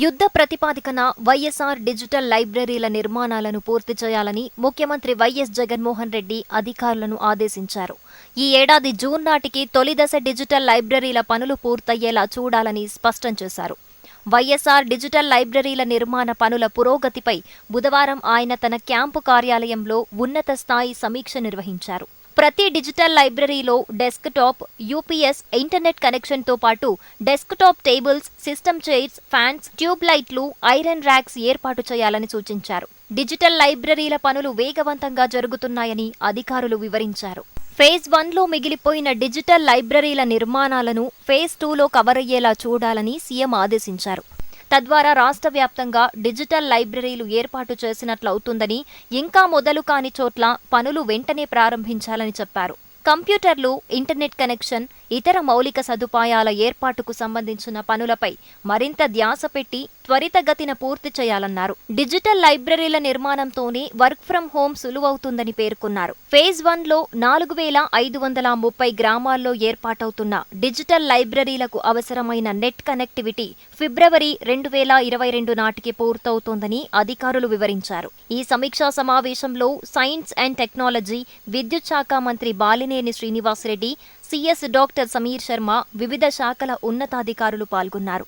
యుద్ధ ప్రతిపాదికన వైఎస్ఆర్ డిజిటల్ లైబ్రరీల నిర్మాణాలను పూర్తి చేయాలని ముఖ్యమంత్రి వైఎస్ జగన్మోహన్ రెడ్డి అధికారులను ఆదేశించారు. ఈ ఏడాది జూన్ నాటికి తొలిదశ డిజిటల్ లైబ్రరీల పనులు పూర్తయ్యేలా చూడాలని స్పష్టం చేశారు. వైఎస్ఆర్ డిజిటల్ లైబ్రరీల నిర్మాణ పనుల పురోగతిపై బుధవారం ఆయన తన క్యాంపు కార్యాలయంలో ఉన్నత స్థాయి సమీక్ష నిర్వహించారు. ప్రతి డిజిటల్ లైబ్రరీలో డెస్క్టాప్ యూపీఎస్ ఇంటర్నెట్ కనెక్షన్తో పాటు desktop tables system chairs fans tube లైట్లు ఐరన్ ర్యాక్స్ ఏర్పాటు చేయాలని సూచించారు. డిజిటల్ లైబ్రరీల పనులు వేగవంతంగా జరుగుతున్నాయని అధికారులు వివరించారు. ఫేజ్ వన్లో మిగిలిపోయిన డిజిటల్ లైబ్రరీల నిర్మాణాలను ఫేజ్ టూలో కవర్ అయ్యేలా చూడాలని సీఎం ఆదేశించారు. తద్వారా రాష్ట్ర వ్యాప్తంగా డిజిటల్ లైబ్రరీలు ఏర్పాటు చేసినట్లవుతుందని ఇంకా మొదలు కాని చోట్ల పనులు వెంటనే ప్రారంభించాలని చెప్పారు. కంప్యూటర్లు ఇంటర్నెట్ కనెక్షన్ ఇతర మౌలిక సదుపాయాల ఏర్పాటుకు సంబంధించిన పనులపై మరింత ధ్యాస పెట్టి త్వరితగతిన పూర్తి చేయాలన్నారు. డిజిటల్ లైబ్రరీల నిర్మాణంతోనే వర్క్ ఫ్రం హోం సులువవుతుందని పేర్కొన్నారు. ఫేజ్ వన్లో నాలుగు వేల ఐదు వందల ముప్పై గ్రామాల్లో ఏర్పాటవుతున్న డిజిటల్ లైబ్రరీలకు అవసరమైన నెట్ కనెక్టివిటీ ఫిబ్రవరి రెండు వేల ఇరవై రెండు నాటికి పూర్తవుతోందని అధికారులు వివరించారు. ఈ సమీక్షా సమావేశంలో సైన్స్ అండ్ టెక్నాలజీ విద్యుత్ శాఖ మంత్రి బాలినేని శ్రీనివాసరెడ్డి సిఎస్ డాక్టర్ సమీర్ శర్మ వివిధ శాఖల ఉన్నతాధికారులు పాల్గొన్నారు.